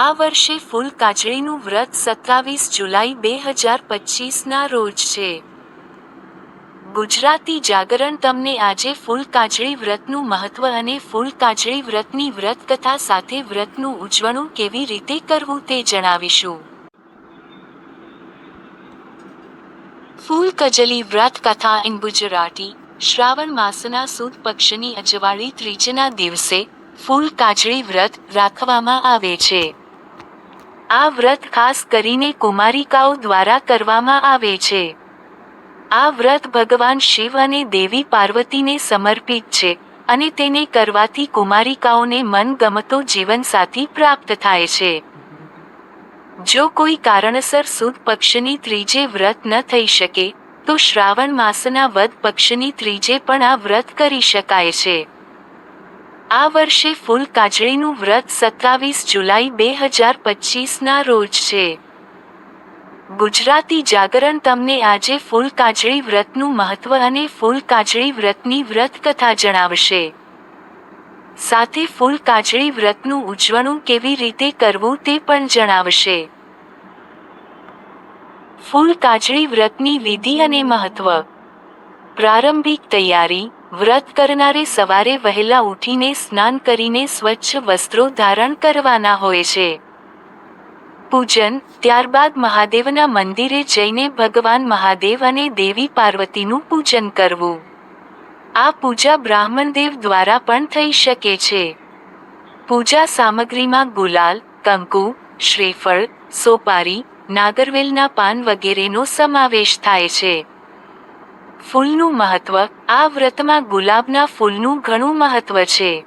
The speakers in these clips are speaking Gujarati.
આ વર્ષે ફૂલ કાજળીનું વ્રત સત્તાવીસ જુલાઈ બે હજાર પચીસના રોજ છે. ગુજરાતી જાગરણ તમને આજે ફૂલ કાજળી વ્રતનું મહત્વ અને ફૂલ કાચળી વ્રતની વ્રત કથા સાથે વ્રતનું ઉજવણું કેવી રીતે કરવું તે જણાવીશું. ફૂલ કજલી વ્રત કથા ઇન ગુજરાતી, શ્રાવણ માસના સુદ પક્ષની અજવાળી ત્રીજના દિવસે ફૂલ કાજળી વ્રત રાખવામાં આવે છે. આ વ્રત ખાસ કરીને કુમારિકાઓ દ્વારા કરવામાં આવે છે. આ વ્રત ભગવાન શિવ અને દેવી પાર્વતીને સમર્પિત છે અને તેને કરવાથી કુમારિકાઓને મનગમતો જીવનસાથી પ્રાપ્ત થાય છે. જો કોઈ કારણસર સુદ પક્ષની ત્રીજે વ્રત ન થઈ શકે, તો શ્રાવણ માસના વદ પક્ષની ત્રીજે પણ આ વ્રત કરી શકાય છે. આ વર્ષે ફૂલ કાજળીનું વ્રત સત્તાવીસ જુલાઈ બે હજાર પચીસના રોજ છે. ગુજરાતી જાગરણ તમને આજે ફૂલ કાજળી વ્રતનું મહત્વ અને ફૂલ કાજળી વ્રતની વ્રત કથા જણાવશે. સાથે ફૂલ કાજળી વ્રતનું ઉજવણું કેવી રીતે કરવું તે પણ જણાવશે. ફૂલ કાજળી વ્રતની વિધિ અને મહત્વ. પ્રારંભિક તૈયારી વ્રત કરનારે સવારે વહેલા ઉઠીને સ્નાન કરીને સ્વચ્છ વસ્ત્રો ધારણ કરવાના હોય છે. પૂજન, ત્યારબાદ મહાદેવના મંદિરે જઈને ભગવાન મહાદેવ અને દેવી પાર્વતીનું પૂજન કરવું. આ પૂજા બ્રાહ્મણદેવ દ્વારા પણ થઈ શકે છે. પૂજા સામગ્રીમાં ગુલાલ, કંકુ, શ્રીફળ, સોપારી, નાગરવેલના પાન વગેરેનો સમાવેશ થાય છે. ફૂલનું મહત્વ આ વ્રતમાં ગુલાબના ફૂલનું ઘણું મહત્વ છે.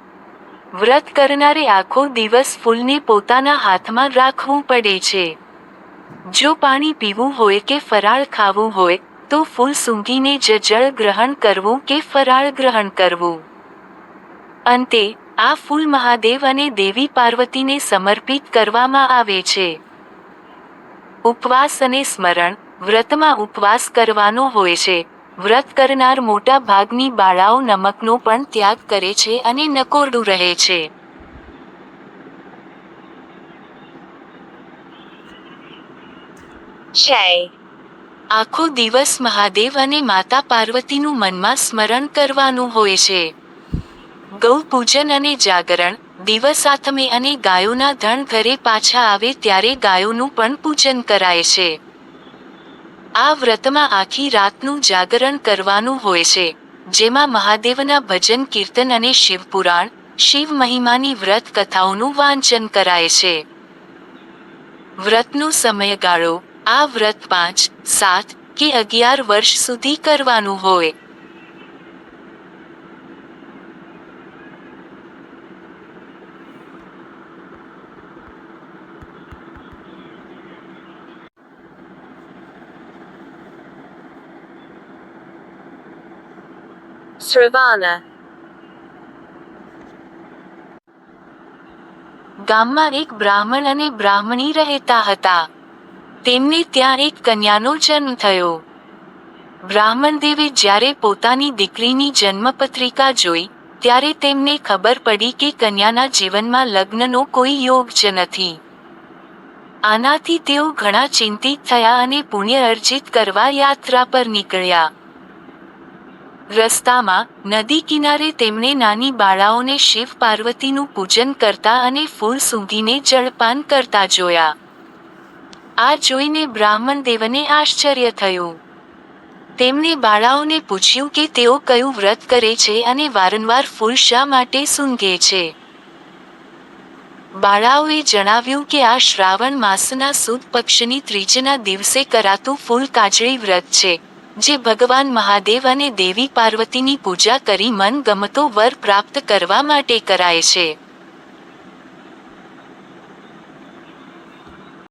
વ્રત કરનારે આખો દિવસ ફૂલને પોતાના હાથમાં રાખવું પડે છે. જો પાણી પીવું હોય કે ફરાળ ખાવું હોય, તો ફૂલ સૂંઘીને જ જળ ગ્રહણ કરવું કે ફરાળ ગ્રહણ કરવું. અંતે, આ ફૂલ મહાદેવ અને દેવી પાર્વતીને સમર્પિત કરવામાં આવે છે. ઉપવાસ અને સ્મરણ વ્રતમાં ઉપવાસ કરવાનો હોય છે. વ્રત કરનાર મોટા ભાગની બાળાઓ નમકનો પણ ત્યાગ કરે છે અને નકોરડું રહે છે. આખો દિવસ મહાદેવ અને માતા પાર્વતીનું મનમાં સ્મરણ કરવાનું હોય છે. ગૌ પૂજન અને જાગરણ દિવસ આથમે અને ગાયોના ધણ ઘરે પાછા આવે ત્યારે ગાયોનું પણ પૂજન કરાય છે. આ વ્રતમાં આખી રાતનું જાગરણ કરવાનું હોય છે, જેમાં મહાદેવના ભજન, કીર્તન અને શિવપુરાણ, શિવ મહિમાની વ્રત કથાઓનું વાંચન કરાય છે. વ્રતનો સમયગાળો આ વ્રત પાંચ, સાત કે અગિયાર વર્ષ સુધી કરવાનું હોય. Sravana, ગામમાં એક બ્રાહ્મણ અને બ્રાહ્મણી રહેતા હતા. તેમને ત્યાં એક કન્યાનો જન્મ થયો. બ્રાહ્મણ દેવે જ્યારે પોતાની દીકરીની જન્મપત્રિકા જોઈ ત્યારે તેમને ખબર પડી કે કન્યાના જીવનમાં લગ્નનો કોઈ યોગ જ નથી. આનાથી તેઓ ઘણા ચિંતિત થયા અને પુણ્ય અર્જિત કરવા યાત્રા પર નીકળ્યા. રસ્તામાં, નદી કિનારે તેમણે નાની બાળાઓને શિવ પાર્વતીનું પૂજન કરતા અને ફૂલ સૂંઘીને જળપાન કરતા જોયા. આ જોઈને બ્રાહ્મણ દેવને આશ્ચર્ય થયું. તેમણે બાળાઓને પૂછ્યું કે તેઓ કયું વ્રત કરે છે અને વારંવાર ફૂલ શા માટે સૂંઘે છે? બાળાઓએ જણાવ્યું કે આ શ્રાવણ માસના સુદ પક્ષની ત્રીજના દિવસે કરાતું ફૂલ કાજળી વ્રત છે. જે ભગવાન મહાદેવ અને દેવી પાર્વતીની પૂજા કરી મન ગમતો વર પ્રાપ્ત કરવા માટે કરાય છે.